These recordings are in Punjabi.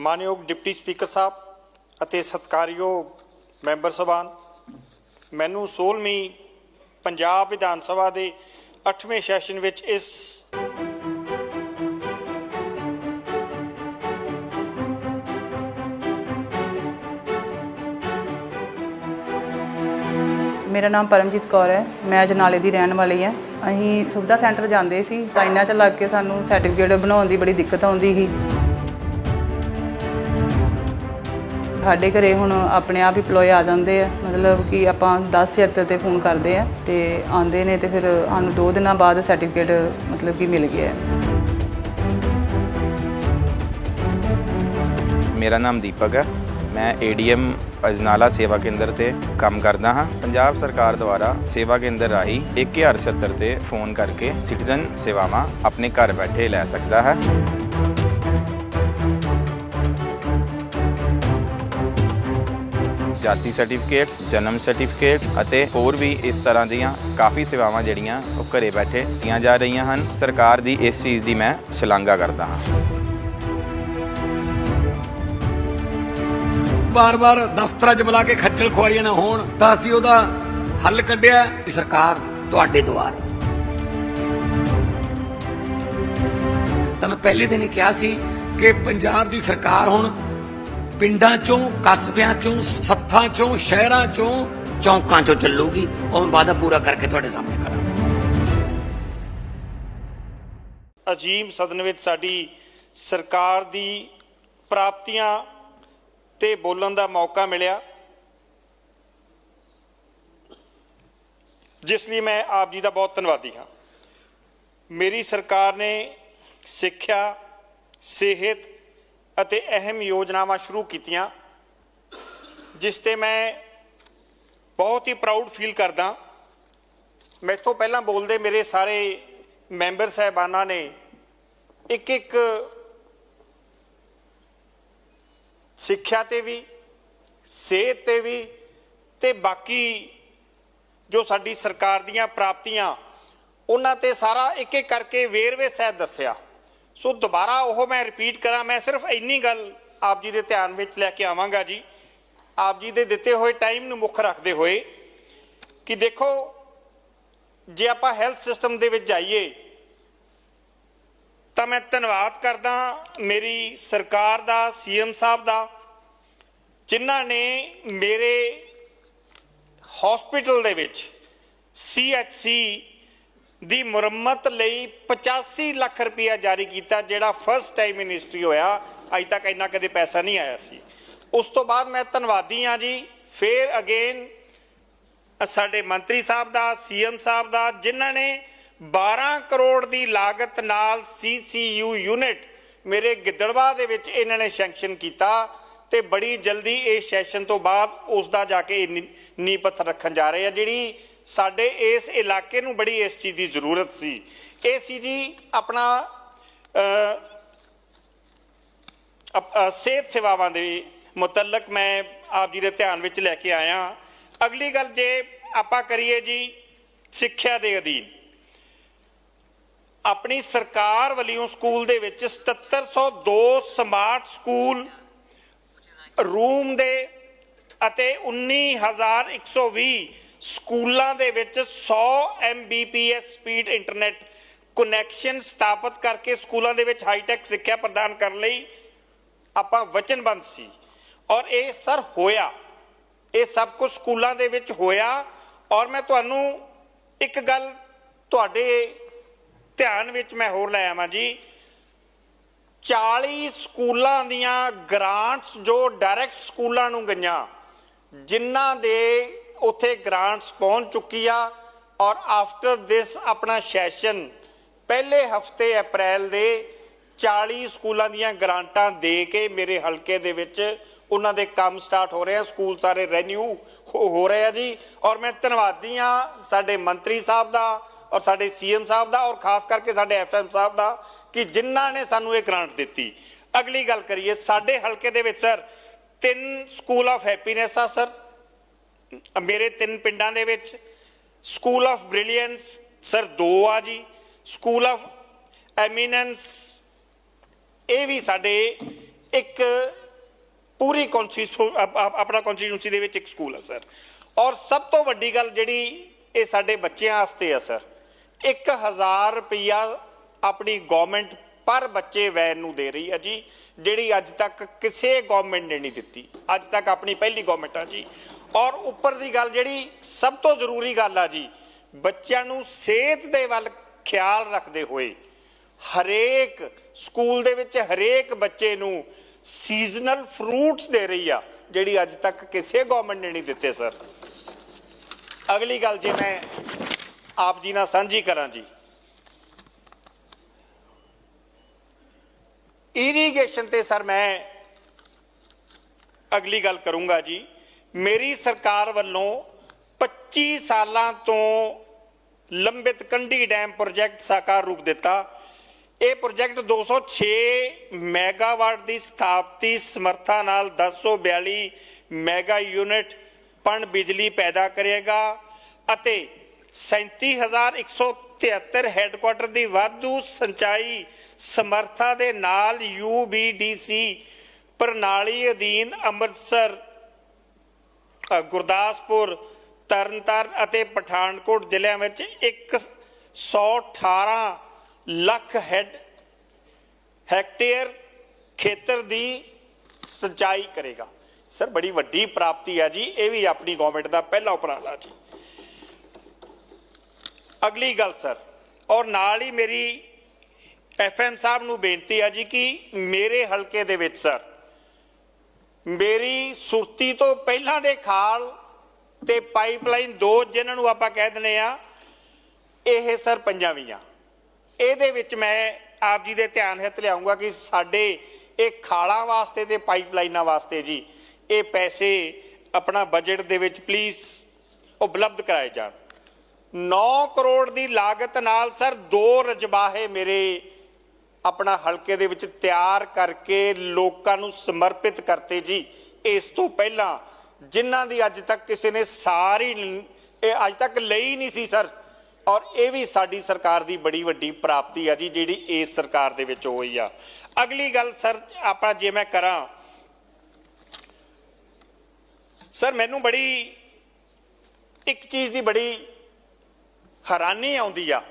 ਮਾਨਯੋਗ ਡਿਪਟੀ ਸਪੀਕਰ ਸਾਹਿਬ ਅਤੇ ਸਤਿਕਾਰਯੋਗ ਮੈਂਬਰ ਸਭਾਨ, ਮੈਨੂੰ 16ਵੀਂ ਪੰਜਾਬ ਵਿਧਾਨ ਸਭਾ ਦੇ 8ਵੇਂ ਸੈਸ਼ਨ ਵਿੱਚ ਇਸ ਮੇਰਾ ਨਾਮ ਪਰਮਜੀਤ ਕੌਰ ਹੈ। ਮੈਂ ਅਜਨਾਲੇ ਦੀ ਰਹਿਣ ਵਾਲੀ ਹਾਂ। ਅਸੀਂ ਸੁਵਿਧਾ ਸੈਂਟਰ ਜਾਂਦੇ ਸੀ ਲਾਈਨਾਂ 'ਚ ਲੱਗ ਕੇ ਸਾਨੂੰ ਸਰਟੀਫਿਕੇਟ ਬਣਾਉਣ ਦੀ ਬੜੀ ਦਿੱਕਤ ਆਉਂਦੀ ਸੀ। ਸਾਡੇ ਘਰੇ ਹੁਣ ਆਪਣੇ ਆਪ ਹੀ ਪਲੋਏ ਆ ਜਾਂਦੇ ਆ। ਮਤਲਬ ਕਿ ਆਪਾਂ 10 76 ਤੇ ਫੋਨ ਕਰਦੇ ਆ ਤੇ ਆਉਂਦੇ ਨੇ ਤੇ ਫਿਰ ਸਾਨੂੰ 2 ਦਿਨਾਂ ਬਾਅਦ ਸਰਟੀਫਿਕੇਟ ਮਤਲਬ ਕਿ ਮਿਲ ਗਿਆ। ਮੇਰਾ ਨਾਮ ਦੀਪਕ ਹੈ। ਮੈਂ ਏਡੀਐਮ ਅਜਨਾਲਾ ਸੇਵਾ ਕੇਂਦਰ ਤੇ ਕੰਮ ਕਰਦਾ ਹਾਂ। ਪੰਜਾਬ ਸਰਕਾਰ ਦੁਆਰਾ ਸੇਵਾ ਕੇਂਦਰ ਰਾਹੀਂ 1076 ਤੇ ਫੋਨ ਕਰਕੇ ਸਿਟੀਜ਼ਨ ਸੇਵਾਵਾਂ ਆਪਣੇ ਘਰ ਬੈਠੇ ਲੈ ਸਕਦਾ ਹੈ। ਜਾਤੀ ਸਰਟੀਫਿਕੇਟ ਜਨਮ ਸਰਟੀਫਿਕੇਟ ਅਤੇ ਹੋਰ ਵੀ ਇਸ ਤਰ੍ਹਾਂ ਦੀਆਂ ਕਾਫੀ ਸੇਵਾਵਾਂ ਜਿਹੜੀਆਂ ਉਹ ਘਰੇ ਬੈਠੇ ਦਿੱਤੀਆਂ ਜਾ ਰਹੀਆਂ ਹਨ। ਸਰਕਾਰ ਦੀ ਇਸ ਚੀਜ਼ ਦੀ ਮੈਂ ਸ਼ਲਾਘਾ ਕਰਦਾ ਹਾਂ। ਬਾਰ-ਬਾਰ ਦਫ਼ਤਰਾਂ 'ਚ ਬੁਲਾ ਕੇ ਖੱਜਲ ਖੁਆਰੀਆਂ ਨਾ ਹੋਣ ਤਾਂ ਅਸੀਂ ਉਹਦਾ ਹੱਲ ਕੱਢਿਆ ਸਰਕਾਰ ਤੁਹਾਡੇ ਦੁਆਰ। ਤਾਂ ਮੈਂ ਪਹਿਲੇ ਦਿਨ ਹੀ ਕਿਹਾ ਸੀ ਕਿ ਪੰਜਾਬ ਦੀ ਸਰਕਾਰ ਹੁਣ ਪਿੰਡਾਂ 'ਚੋਂ, ਕਸਬਿਆਂ 'ਚੋਂ, ਸੱਥਾਂ 'ਚੋਂ, ਸ਼ਹਿਰਾਂ 'ਚੋਂ ਚੌਂਕਾਂ 'ਚੋਂ ਚੱਲੂਗੀ। ਉਹ ਮੈਂ ਵਾਅਦਾ ਪੂਰਾ ਕਰਕੇ ਤੁਹਾਡੇ ਸਾਹਮਣੇ ਕਰਾਂਗਾ। ਅਜੀਮ ਸਦਨ ਵਿੱਚ ਸਾਡੀ ਸਰਕਾਰ ਦੀ ਪ੍ਰਾਪਤੀਆਂ ਤੇ ਬੋਲਣ ਦਾ ਮੌਕਾ ਮਿਲਿਆ। ਜਿਸ ਲਈ ਮੈਂ ਆਪ ਜੀ ਦਾ ਬਹੁਤ ਧੰਨਵਾਦੀ ਹਾਂ। ਮੇਰੀ ਸਰਕਾਰ ਨੇ ਸਿੱਖਿਆ, ਸਿਹਤ ਅਤੇ ਅਹਿਮ ਯੋਜਨਾਵਾਂ ਸ਼ੁਰੂ ਕੀਤੀਆਂ, ਜਿਸ ਤੇ ਮੈਂ ਬਹੁਤ ਹੀ ਪ੍ਰਾਊਡ ਫੀਲ ਕਰਦਾ। ਮੈਂ ਤੋਂ ਪਹਿਲਾਂ ਬੋਲਦੇ ਮੇਰੇ ਸਾਰੇ ਮੈਂਬਰ ਸਾਹਿਬਾਨਾਂ ਨੇ ਇੱਕ ਇੱਕ ਸਿੱਖਿਆ ਤੇ ਵੀ, ਸਿਹਤ ਤੇ ਵੀ, ਤੇ ਬਾਕੀ ਜੋ ਸਾਡੀ ਸਰਕਾਰ ਦੀਆਂ ਪ੍ਰਾਪਤੀਆਂ, ਉਹਨਾਂ ਤੇ ਸਾਰਾ ਇੱਕ ਇੱਕ ਕਰਕੇ ਵੇਰਵੇ ਸਹਿਤ ਦੱਸਿਆ। ਸੋ ਦੁਬਾਰਾ ਉਹ ਮੈਂ ਰਿਪੀਟ ਕਰਾਂ, ਮੈਂ ਸਿਰਫ ਇੰਨੀ ਗੱਲ ਆਪ ਜੀ ਦੇ ਧਿਆਨ ਵਿੱਚ ਲੈ ਕੇ ਆਵਾਂਗਾ ਜੀ। ਆਪ ਜੀ ਦੇ ਦਿੱਤੇ ਹੋਏ ਟਾਈਮ ਨੂੰ ਮੁੱਖ ਰੱਖਦੇ ਹੋਏ ਕਿ ਦੇਖੋ, ਜੇ ਆਪਾਂ ਹੈਲਥ ਸਿਸਟਮ ਦੇ ਵਿੱਚ ਜਾਈਏ, ਤਾਂ ਮੈਂ ਧੰਨਵਾਦ ਕਰਦਾ ਮੇਰੀ ਸਰਕਾਰ ਦਾ ਸੀਐਮ ਸਾਹਿਬ ਦਾ, ਜਿਨ੍ਹਾਂ ਨੇ ਮੇਰੇ ਹਸਪੀਟਲ ਦੇ ਵਿੱਚ ਸੀਐਚਸੀ ਦੀ ਮੁਰੰਮਤ ਲਈ 85 ਲੱਖ ਰੁਪਇਆ ਜਾਰੀ ਕੀਤਾ, ਜਿਹੜਾ ਫਸਟ ਟਾਈਮ ਮਿਨਿਸਟਰੀ ਹੋਇਆ। ਅਜੇ ਤੱਕ ਇੰਨਾ ਕਦੇ ਪੈਸਾ ਨਹੀਂ ਆਇਆ ਸੀ। ਉਸ ਤੋਂ ਬਾਅਦ ਮੈਂ ਧੰਨਵਾਦੀ ਹਾਂ ਜੀ। ਫੇਰ ਅਗੇਨ ਸਾਡੇ ਮੰਤਰੀ ਸਾਹਿਬ ਦਾ, ਸੀਐਮ ਸਾਹਿਬ ਦਾ, ਜਿਨ੍ਹਾਂ ਨੇ 12 ਕਰੋੜ ਦੀ ਲਾਗਤ ਨਾਲ ਸੀਸੀਯੂ ਯੂਨਿਟ ਮੇਰੇ ਗਿੱਦੜਵਾ ਦੇ ਵਿੱਚ ਇਹਨਾਂ ਨੇ ਸੈਂਕਸ਼ਨ ਕੀਤਾ ਤੇ ਬੜੀ ਜਲਦੀ ਇਹ ਸੈਸ਼ਨ ਤੋਂ ਬਾਅਦ ਉਸ ਦਾ ਜਾ ਕੇ ਨੀ- ਨੀਂਹ ਪੱਥਰ ਰੱਖਣ ਜਾ ਰਹੇ ਆ। ਜਿਹੜੀ ਸਾਡੇ ਇਸ ਇਲਾਕੇ ਨੂੰ ਬੜੀ ਇਸ ਚੀਜ਼ ਦੀ ਜ਼ਰੂਰਤ ਸੀ। ਇਹ ਸੀ ਜੀ ਆਪਣਾ ਅ, ਸਿਹਤ ਸੇਵਾਵਾਂ ਦੇ ਮੁਤਲਕ ਮੈਂ ਆਪ ਜੀ ਦੇ ਧਿਆਨ ਵਿੱਚ ਲੈ ਕੇ ਆਇਆ। ਅਗਲੀ ਗੱਲ ਜੇ ਆਪਾਂ ਕਰੀਏ ਜੀ ਸਿੱਖਿਆ ਦੇ ਅਧੀਨ। ਆਪਣੀ ਸਰਕਾਰ ਵੱਲੋਂ ਸਕੂਲ ਦੇ ਵਿੱਚ 7702 ਸਮਾਰਟ ਸਕੂਲ ਰੂਮ ਦੇ ਅਤੇ 19120 ਸਕੂਲਾਂ ਦੇ ਵਿੱਚ 100 Mbps ਸਪੀਡ ਇੰਟਰਨੈਟ ਕਨੈਕਸ਼ਨ ਸਥਾਪਿਤ ਕਰਕੇ ਸਕੂਲਾਂ ਦੇ ਵਿੱਚ ਹਾਈਟੈਕ ਸਿੱਖਿਆ ਪ੍ਰਦਾਨ ਕਰਨ ਲਈ ਆਪਾਂ ਵਚਨਬੰਦ ਸੀ। ਔਰ ਇਹ ਸਰ ਹੋਇਆ। ਇਹ ਸਭ ਕੁਝ ਸਕੂਲਾਂ ਦੇ ਵਿੱਚ ਹੋਇਆ। ਔਰ ਮੈਂ ਤੁਹਾਨੂੰ ਇੱਕ ਗੱਲ ਤੁਹਾਡੇ ਧਿਆਨ ਵਿੱਚ ਮੈਂ ਹੋਰ ਲੈ ਆਵਾਂ ਜੀ। 40 ਸਕੂਲਾਂ ਦੀਆਂ ਗ੍ਰਾਂਟਸ ਜੋ ਡਾਇਰੈਕਟ ਸਕੂਲਾਂ ਨੂੰ ਗਈਆਂ, ਜਿਨ੍ਹਾਂ ਦੇ ਉੱਥੇ ਗ੍ਰਾਂਟਸ ਪਹੁੰਚ ਚੁੱਕੀ ਆ ਔਰ ਆਫਟਰ ਦਿਸ ਆਪਣਾ ਸੈਸ਼ਨ ਪਹਿਲੇ ਹਫ਼ਤੇ ਅਪ੍ਰੈਲ ਦੇ 40 ਸਕੂਲਾਂ ਦੀਆਂ ਗ੍ਰਾਂਟਾਂ ਦੇ ਕੇ ਮੇਰੇ ਹਲਕੇ ਦੇ ਵਿੱਚ ਉਹਨਾਂ ਦੇ ਕੰਮ ਸਟਾਰਟ ਹੋ ਰਹੇ ਆ ਸਕੂਲ ਸਾਰੇ ਰੈਨਿਊ ਹੋ ਰਹੇ ਆ ਜੀ। ਔਰ ਮੈਂ ਧੰਨਵਾਦੀ ਆ ਸਾਡੇ ਮੰਤਰੀ ਸਾਹਿਬ ਦਾ ਔਰ ਸਾਡੇ ਸੀਐਮ ਸਾਹਿਬ ਦਾ ਔਰ ਖਾਸ ਕਰਕੇ ਸਾਡੇ ਐਫਐਮ ਸਾਹਿਬ ਦਾ ਕਿ ਜਿਨ੍ਹਾਂ ਨੇ ਸਾਨੂੰ ਇਹ ਗ੍ਰਾਂਟ ਦਿੱਤੀ। ਅਗਲੀ ਗੱਲ ਕਰੀਏ, ਸਾਡੇ ਹਲਕੇ ਦੇ ਵਿੱਚ ਸਰ ਤਿੰਨ ਸਕੂਲ ਆਫ ਹੈਪੀਨੈਸ ਆ ਸਰ ਮੇਰੇ ਤਿੰਨ ਪਿੰਡਾਂ ਦੇ ਵਿੱਚ ਸਕੂਲ ਆਫ ਬ੍ਰਿਲੀਅੰਸ, ਸਰ ਦੋ ਆ ਜੀ। ਸਕੂਲ ਆਫ ਐਮੀਨੈਂਸ, ਇਹ ਵੀ ਸਾਡੇ ਇੱਕ ਪੂਰੀ ਕੌਂਸਟੀਟਿਊ ਆਪਣਾ ਕੌਂਸਟੀਟਿਊਂਸੀ ਦੇ ਵਿੱਚ ਇੱਕ ਸਕੂਲ ਆ, ਸਰ। ਔਰ ਸਭ ਤੋਂ ਵੱਡੀ ਗੱਲ ਜਿਹੜੀ ਇਹ ਸਾਡੇ ਬੱਚਿਆਂ ਵਾਸਤੇ ਆ, ਸਰ 1000 ਰੁਪਇਆ ਆਪਣੀ ਗਵਰਨਮੈਂਟ ਪਰ ਬੱਚੇ ਵੈਨ ਨੂੰ ਦੇ ਰਹੀ ਹੈ ਜੀ, ਜਿਹੜੀ ਅੱਜ ਤੱਕ ਕਿਸੇ ਗਵਰਨਮੈਂਟ ਨੇ ਨਹੀਂ ਦਿੱਤੀ। ਅੱਜ ਤੱਕ ਆਪਣੀ ਪਹਿਲੀ ਗਵਰਨਮੈਂਟ ਆ ਜੀ। ਔਰ ਉੱਪਰ ਦੀ ਗੱਲ ਜਿਹੜੀ ਸਭ ਤੋਂ ਜ਼ਰੂਰੀ ਗੱਲ ਆ ਜੀ, ਬੱਚਿਆਂ ਨੂੰ ਸਿਹਤ ਦੇ ਵੱਲ ਖਿਆਲ ਰੱਖਦੇ ਹੋਏ ਹਰੇਕ ਸਕੂਲ ਦੇ ਵਿੱਚ ਹਰੇਕ ਬੱਚੇ ਨੂੰ ਸੀਜ਼ਨਲ ਫਰੂਟਸ ਦੇ ਰਹੀ ਆ, ਜਿਹੜੀ ਅੱਜ ਤੱਕ ਕਿਸੇ ਗਵਰਨਮੈਂਟ ਨੇ ਨਹੀਂ ਦਿੱਤੇ ਸਰ ਅਗਲੀ ਗੱਲ ਜੇ ਮੈਂ ਆਪ ਜੀ ਨਾਲ ਸਾਂਝੀ ਕਰਾਂ ਜੀ। ਇਰੀਗੇਸ਼ਨ ਤੇ ਸਰ ਮੈਂ ਅਗਲੀ ਗੱਲ ਕਰੂੰਗਾ ਜੀ। ਮੇਰੀ ਸਰਕਾਰ ਵੱਲੋਂ 25 ਸਾਲਾਂ ਤੋਂ ਲੰਬਿਤ ਕੰਢੀ ਡੈਮ ਪ੍ਰੋਜੈਕਟ ਸਾਕਾਰ ਰੂਪ ਦਿੱਤਾ। ਇਹ ਪ੍ਰੋਜੈਕਟ 206 ਮੈਗਾਵਾਟ ਦੀ ਸਥਾਪਤੀ ਸਮਰੱਥਾ ਨਾਲ 1042 ਮੈਗਾ ਯੂਨਿਟ ਪਣ ਬਿਜਲੀ ਪੈਦਾ ਕਰੇਗਾ ਅਤੇ 37173 ਹੈੱਡਕੁਆਟਰ ਦੀ ਵਾਧੂ ਸਿੰਚਾਈ ਸਮਰੱਥਾ ਦੇ ਨਾਲ ਯੂਬੀਡੀਸੀ ਪ੍ਰਣਾਲੀ ਅਧੀਨ ਅੰਮ੍ਰਿਤਸਰ ਗੁਰਦਾਸਪੁਰ, ਤਰਨਤਾਰਨ ਅਤੇ ਪਠਾਨਕੋਟ ਜ਼ਿਲ੍ਹਿਆਂ ਵਿੱਚ 118 ਲੱਖ ਹੈਡ, ਹੈਕਟੇਅਰ ਖੇਤਰ ਦੀ ਸਿੰਚਾਈ ਕਰੇਗਾ। ਸਰ, ਬੜੀ ਵੱਡੀ ਪ੍ਰਾਪਤੀ ਹੈ ਜੀ, ਇਹ ਵੀ ਆਪਣੀ ਗਵਰਨਮੈਂਟ ਦਾ ਪਹਿਲਾ ਉਪਰਾਲਾ ਜੀ। ਅਗਲੀ ਗੱਲ, ਸਰ, ਔਰ ਨਾਲ ਹੀ ਮੇਰੀ ਐਫਐਮ ਸਾਹਿਬ ਨੂੰ ਬੇਨਤੀ ਹੈ ਜੀ ਕਿ ਮੇਰੇ ਹਲਕੇ ਦੇ ਵਿੱਚ, ਸਰ ਮੇਰੀ ਸੁਰਤੀ ਤੋਂ ਪਹਿਲਾਂ ਦੇ ਖਾਲ ਤੇ ਪਾਈਪਲਾਈਨ ਦੋ ਜਿਨ੍ਹਾਂ ਨੂੰ ਆਪਾਂ ਕਹਿ ਦਿੰਦੇ ਆ ਇਹ ਸਰ ਪੰਜਾਬੀਆਂ ਇਹਦੇ ਵਿੱਚ ਮੈਂ ਆਪ ਜੀ ਦੇ ਧਿਆਨ ਹਿੱਤ ਲਿਆਉਂਗਾ ਕਿ ਸਾਡੇ ਇਹ ਖਾਲਾਂ ਵਾਸਤੇ ਤੇ ਪਾਈਪਲਾਈਨਾਂ ਵਾਸਤੇ ਜੀ, ਇਹ ਪੈਸੇ ਆਪਣਾ ਬਜਟ ਦੇ ਵਿੱਚ ਪਲੀਜ਼ ਉਪਲਬਧ ਕਰਾਏ ਜਾਣ। 9 ਕਰੋੜ ਦੀ ਲਾਗਤ ਨਾਲ ਸਰ ਦੋ ਰਜਬਾਹੇ ਮੇਰੇ ਆਪਣਾ ਹਲਕੇ ਦੇ ਵਿੱਚ ਤਿਆਰ ਕਰਕੇ ਲੋਕਾਂ ਨੂੰ ਸਮਰਪਿਤ ਕਰਤੇ ਜੀ। ਇਸ ਤੋਂ ਪਹਿਲਾਂ ਜਿਨ੍ਹਾਂ ਦੀ ਅੱਜ ਤੱਕ ਕਿਸੇ ਨੇ ਸਾਰੀ ਇਹ ਅੱਜ ਤੱਕ ਲਈ ਨਹੀਂ ਸੀ ਸਰ। ਔਰ ਇਹ ਵੀ ਸਾਡੀ ਸਰਕਾਰ ਦੀ ਬੜੀ ਵੱਡੀ ਪ੍ਰਾਪਤੀ ਆ ਜੀ, ਜਿਹੜੀ ਇਸ ਸਰਕਾਰ ਦੇ ਵਿੱਚ ਹੋਈ ਆ। ਅਗਲੀ ਗੱਲ ਸਰ, ਆਪਾਂ ਜੇ ਮੈਂ ਕਰਾਂ। ਸਰ, ਮੈਨੂੰ ਬੜੀ, ਇੱਕ ਚੀਜ਼ ਦੀ ਬੜੀ ਹੈਰਾਨੀ ਆਉਂਦੀ ਆ।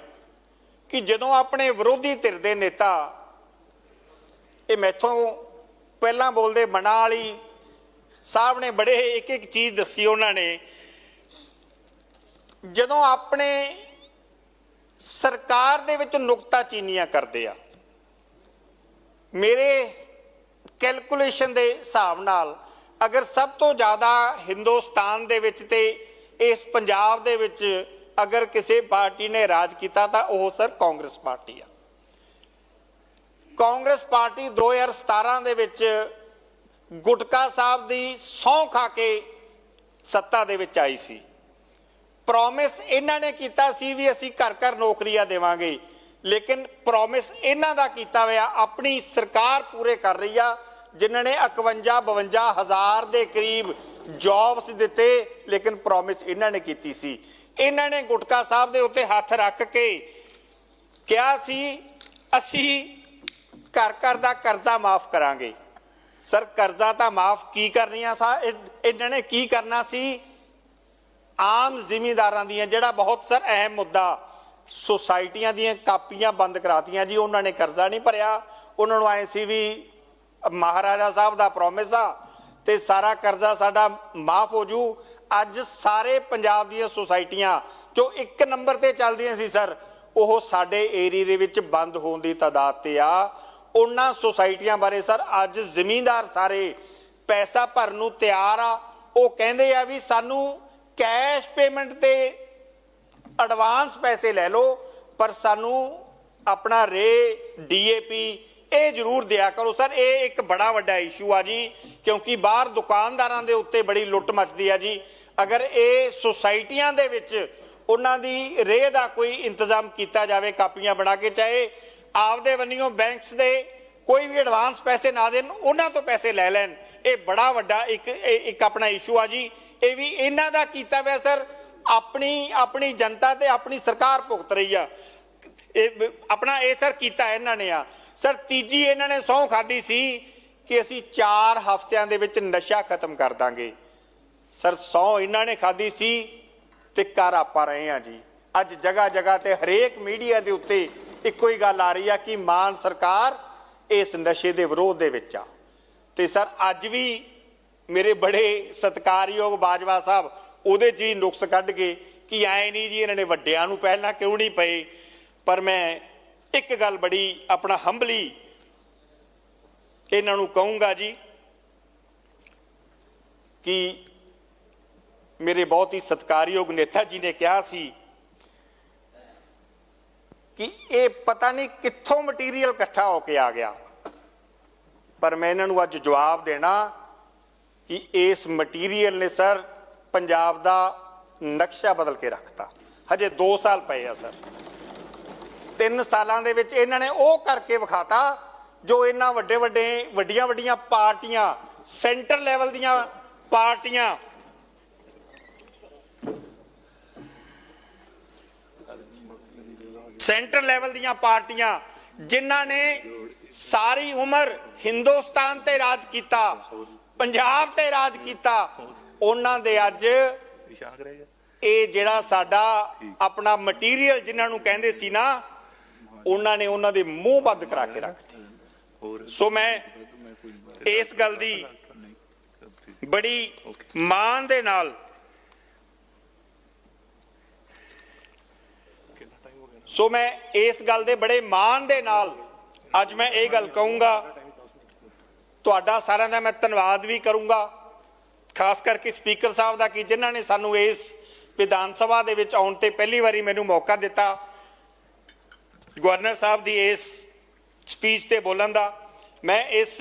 ਕਿ ਜਦੋਂ ਆਪਣੇ ਵਿਰੋਧੀ ਧਿਰ ਦੇ ਨੇਤਾ ਇਹ ਮੈਥੋਂ ਪਹਿਲਾਂ ਬੋਲਦੇ ਬਣਾ ਵਾਲੀ ਸਾਹਿਬ ਨੇ ਬੜੇ ਇੱਕ ਇੱਕ ਚੀਜ਼ ਦੱਸੀ ਉਹਨਾਂ ਨੇ, ਜਦੋਂ ਆਪਣੇ ਸਰਕਾਰ ਦੇ ਵਿੱਚ ਨੁਕਤਾਚੀਨੀਆਂ ਕਰਦੇ ਆ, ਮੇਰੇ ਕੈਲਕੂਲੇਸ਼ਨ ਦੇ ਹਿਸਾਬ ਨਾਲ ਅਗਰ ਸਭ ਤੋਂ ਜ਼ਿਆਦਾ ਹਿੰਦੁਸਤਾਨ ਦੇ ਵਿੱਚ ਤੇ ਇਸ ਪੰਜਾਬ ਦੇ ਵਿੱਚ ਅਗਰ ਕਿਸੇ ਪਾਰਟੀ ਨੇ ਰਾਜ ਕੀਤਾ ਤਾਂ ਉਹ ਸਰ ਕਾਂਗਰਸ ਪਾਰਟੀ ਆ। ਕਾਂਗਰਸ ਪਾਰਟੀ 2017 ਦੇ ਵਿੱਚ ਗੁਟਕਾ ਸਾਹਿਬ ਦੀ ਸਹੁੰ ਖਾ ਕੇ ਸੱਤਾ ਦੇ ਵਿੱਚ ਆਈ ਸੀ। ਪ੍ਰੋਮਿਸ ਇਹਨਾਂ ਨੇ ਕੀਤਾ ਸੀ ਵੀ ਅਸੀਂ ਘਰ ਘਰ ਨੌਕਰੀਆਂ ਦੇਵਾਂਗੇ, ਲੇਕਿਨ ਪ੍ਰੋਮਿਸ ਇਹਨਾਂ ਦਾ ਕੀਤਾ ਹੋਇਆ, ਆਪਣੀ ਸਰਕਾਰ ਪੂਰੇ ਕਰ ਰਹੀ ਆ, ਜਿਨ੍ਹਾਂ ਨੇ 51 52 ਹਜ਼ਾਰ ਦੇ ਕਰੀਬ ਜੌਬਸ ਦਿੱਤੇ, ਲੇਕਿਨ ਪ੍ਰੋਮਿਸ ਇਹਨਾਂ ਨੇ ਕੀਤੀ ਸੀ। ਇਹਨਾਂ ਨੇ ਗੁਟਕਾ ਸਾਹਿਬ ਦੇ ਉੱਤੇ ਹੱਥ ਰੱਖ ਕੇ ਕਿਹਾ ਸੀ, ਅਸੀਂ ਘਰ ਘਰ ਦਾ ਕਰਜ਼ਾ ਮਾਫ ਕਰਾਂਗੇ। ਸਰ, ਕਰਜ਼ਾ ਤਾਂ ਮਾਫ ਕੀ ਕਰਨੀਆਂ ਸਾ ਇਹਨਾਂ ਨੇ ਕੀ ਕਰਨਾ ਸੀ? ਆਮ ਜ਼ਿਮੀਂਦਾਰਾਂ ਦੀਆਂ ਜਿਹੜਾ ਬਹੁਤ ਸਰ ਅਹਿਮ ਮੁੱਦਾ, ਸੁਸਾਇਟੀਆਂ ਦੀਆਂ ਕਾਪੀਆਂ ਬੰਦ ਕਰਾਤੀਆਂ ਜੀ, ਉਹਨਾਂ ਨੇ ਕਰਜ਼ਾ ਨਹੀਂ ਭਰਿਆ। ਉਹਨਾਂ ਨੂੰ ਆਏ ਸੀ ਵੀ ਮਹਾਰਾਜਾ ਸਾਹਿਬ ਦਾ ਪ੍ਰੋਮਿਸ ਆ ਤੇ ਸਾਰਾ ਕਰਜ਼ਾ ਸਾਡਾ ਮਾਫ ਹੋ ਜੂ। ਅੱਜ ਸਾਰੇ ਪੰਜਾਬ ਦੀਆਂ ਸੁਸਾਇਟੀਆਂ, ਜੋ ਇੱਕ ਨੰਬਰ ਤੇ ਚੱਲਦੀਆਂ ਸੀ ਸਰ, ਉਹ ਸਾਡੇ ਏਰੀਆ ਦੇ ਵਿੱਚ ਬੰਦ ਹੋਣ ਦੀ ਤਾਦਾਦ ਤੇ ਆ। ਉਹਨਾਂ ਸੁਸਾਇਟੀਆਂ ਬਾਰੇ ਸਰ, ਅੱਜ ਜ਼ਮੀਂਦਾਰ ਸਾਰੇ ਪੈਸਾ ਭਰਨ ਨੂੰ ਤਿਆਰ ਆ। ਉਹ ਕਹਿੰਦੇ ਆ ਵੀ ਸਾਨੂੰ ਕੈਸ਼ ਪੇਮੈਂਟ ਤੇ ਐਡਵਾਂਸ ਪੈਸੇ ਲੈ ਲਓ, ਪਰ ਸਾਨੂੰ ਆਪਣਾ ਰੇ ਡੀਏਪੀ ਇਹ ਜ਼ਰੂਰ ਦਿਆ ਕਰੋ। ਸਰ, ਇਹ ਇੱਕ ਬੜਾ ਵੱਡਾ ਇਸ਼ੂ ਆ ਜੀ, ਕਿਉਂਕਿ ਬਾਹਰ ਦੁਕਾਨਦਾਰਾਂ ਦੇ ਉੱਤੇ ਬੜੀ ਲੁੱਟ ਮਚਦੀ ਆ ਜੀ। ਅਗਰ ਇਹ ਸੁਸਾਇਟੀਆਂ ਦੇ ਵਿੱਚ ਉਹਨਾਂ ਦੀ ਰੇਹ ਦਾ ਕੋਈ ਇੰਤਜ਼ਾਮ ਕੀਤਾ ਜਾਵੇ, ਕਾਪੀਆਂ ਬਣਾ ਕੇ, ਚਾਹੇ ਆਪਦੇ ਵੰਨਿਓ ਬੈਂਕਸ ਦੇ ਕੋਈ ਵੀ ਐਡਵਾਂਸ ਪੈਸੇ ਨਾ ਦੇਣ, ਉਹਨਾਂ ਤੋਂ ਪੈਸੇ ਲੈ ਲੈਣ। ਇਹ ਬੜਾ ਵੱਡਾ ਇੱਕ, ਇਹ- ਇੱਕ ਆਪਣਾ ਇਸ਼ੂ ਆ ਜੀ। ਇਹ ਵੀ ਇਹਨਾਂ ਦਾ ਕੀਤਾ ਹੋਇਆ ਸਰ। ਆਪਣੀ ਆਪਣੀ ਜਨਤਾ ਤੇ ਆਪਣੀ ਸਰਕਾਰ ਭੁਗਤ ਰਹੀ ਆ। ਇਹ ਆਪਣਾ ਇਹ ਸਰ ਕੀਤਾ ਇਹਨਾਂ ਨੇ ਆ। ਸਰ, ਤੀਜੀ ਇਹਨਾਂ ਨੇ ਸਹੁੰ ਖਾਦੀ ਸੀ ਕਿ ਅਸੀਂ 4 ਹਫ਼ਤਿਆਂ ਦੇ ਵਿੱਚ ਨਸ਼ਾ ਖਤਮ ਕਰ ਦਾਂਗੇ। ਸਰ, ਸੌ ਇਹਨਾਂ ਨੇ ਖਾਧੀ ਸੀ ਤੇ ਘਰ ਆਪਾਂ ਰਹੇ ਆ ਜੀ। ਅੱਜ ਜਗ੍ਹਾ ਜਗ੍ਹਾ ਤੇ ਹਰੇਕ ਮੀਡੀਆ ਦੇ ਉੱਤੇ ਇੱਕੋ ਹੀ ਗੱਲ ਆ ਰਹੀ ਆ ਕਿ ਮਾਨ ਸਰਕਾਰ ਇਸ ਨਸ਼ੇ ਦੇ ਵਿਰੋਧ ਦੇ ਵਿੱਚ ਆ। ਤੇ ਸਰ, ਅੱਜ ਵੀ ਮੇਰੇ ਬੜੇ ਸਤਿਕਾਰਯੋਗ ਬਾਜਵਾ ਸਾਹਿਬ, ਉਹਦੇ 'ਚ ਹੀ ਨੁਕਸ ਕੱਢ ਕੇ ਕਿ ਐ ਨਹੀਂ ਜੀ, ਇਹਨਾਂ ਨੇ ਵੱਡਿਆਂ ਨੂੰ ਪਹਿਲਾਂ ਕਿਉਂ ਨਹੀਂ ਪਏ? ਪਰ ਮੈਂ ਇੱਕ ਗੱਲ ਬੜੀ ਆਪਣਾ ਹੰਬਲੀ ਇਹਨਾਂ ਨੂੰ ਕਹੂੰਗਾ ਜੀ ਕਿ ਮੇਰੇ ਬਹੁਤ ਹੀ ਸਤਿਕਾਰਯੋਗ ਨੇਤਾ ਜੀ ਨੇ ਕਿਹਾ ਸੀ ਕਿ ਇਹ ਪਤਾ ਨਹੀਂ ਕਿੱਥੋਂ ਮਟੀਰੀਅਲ ਇਕੱਠਾ ਹੋ ਕੇ ਆ ਗਿਆ। ਪਰ ਮੈਂ ਇਹਨਾਂ ਨੂੰ ਅੱਜ ਜਵਾਬ ਦੇਣਾ ਕਿ ਇਸ ਮਟੀਰੀਅਲ ਨੇ ਸਰ ਪੰਜਾਬ ਦਾ ਨਕਸ਼ਾ ਬਦਲ ਕੇ ਰੱਖਤਾ। ਹਜੇ 2 ਸਾਲ ਪਏ ਆ ਸਰ। 3 ਸਾਲਾਂ ਦੇ ਵਿੱਚ ਇਹਨਾਂ ਨੇ ਉਹ ਕਰਕੇ ਵਿਖਾਤਾ ਜੋ ਇਹਨਾਂ ਵੱਡੇ ਵੱਡੇ, ਵੱਡੀਆਂ ਵੱਡੀਆਂ ਪਾਰਟੀਆਂ, ਸੈਂਟਰ ਲੈਵਲ ਦੀਆਂ ਪਾਰਟੀਆਂ ਸੈਂਟਰ ਲੈਵਲ ਦੀਆਂ ਪਾਰਟੀਆਂ ਜਿਨ੍ਹਾਂ ਨੇ ਸਾਰੀ ਉਮਰ ਹਿੰਦੁਸਤਾਨ ਤੇ ਰਾਜ ਕੀਤਾ, ਪੰਜਾਬ ਤੇ ਰਾਜ ਕੀਤਾ, ਉਹਨਾਂ ਦੇ ਅੱਜ ਇਹ ਜਿਹੜਾ ਸਾਡਾ ਆਪਣਾ ਮਟੀਰੀਅਲ ਜਿਨ੍ਹਾਂ ਨੂੰ ਕਹਿੰਦੇ ਸੀ ਨਾ, ਉਹਨਾਂ ਨੇ ਉਹਨਾਂ ਦੇ ਮੂੰਹ ਬੰਦ ਕਰਾ ਕੇ ਰੱਖਤੇ ਸੋ ਮੈਂ ਇਸ ਗੱਲ ਦੀ ਬੜੀ ਮਾਣ ਦੇ ਨਾਲ ਸੋ ਮੈਂ ਇਸ ਗੱਲ ਦੇ ਬੜੇ ਮਾਣ ਦੇ ਨਾਲ ਅੱਜ ਮੈਂ ਇਹ ਗੱਲ ਕਹੂੰਗਾ। ਤੁਹਾਡਾ ਸਾਰਿਆਂ ਦਾ ਮੈਂ ਧੰਨਵਾਦ ਵੀ ਕਰੂੰਗਾ। ਖਾਸ ਕਰਕੇ ਸਪੀਕਰ ਸਾਹਿਬ ਦਾ ਕਿ ਜਿਨ੍ਹਾਂ ਨੇ ਸਾਨੂੰ ਇਸ ਵਿਧਾਨ ਸਭਾ ਦੇ ਵਿੱਚ ਆਉਣ ਤੇ ਪਹਿਲੀ ਵਾਰੀ ਮੈਨੂੰ ਮੌਕਾ ਦਿੱਤਾ। ਗਵਰਨਰ ਸਾਹਿਬ ਦੀ ਇਸ ਸਪੀਚ ਤੇ ਬੋਲਣ ਦਾ। ਮੈਂ ਇਸ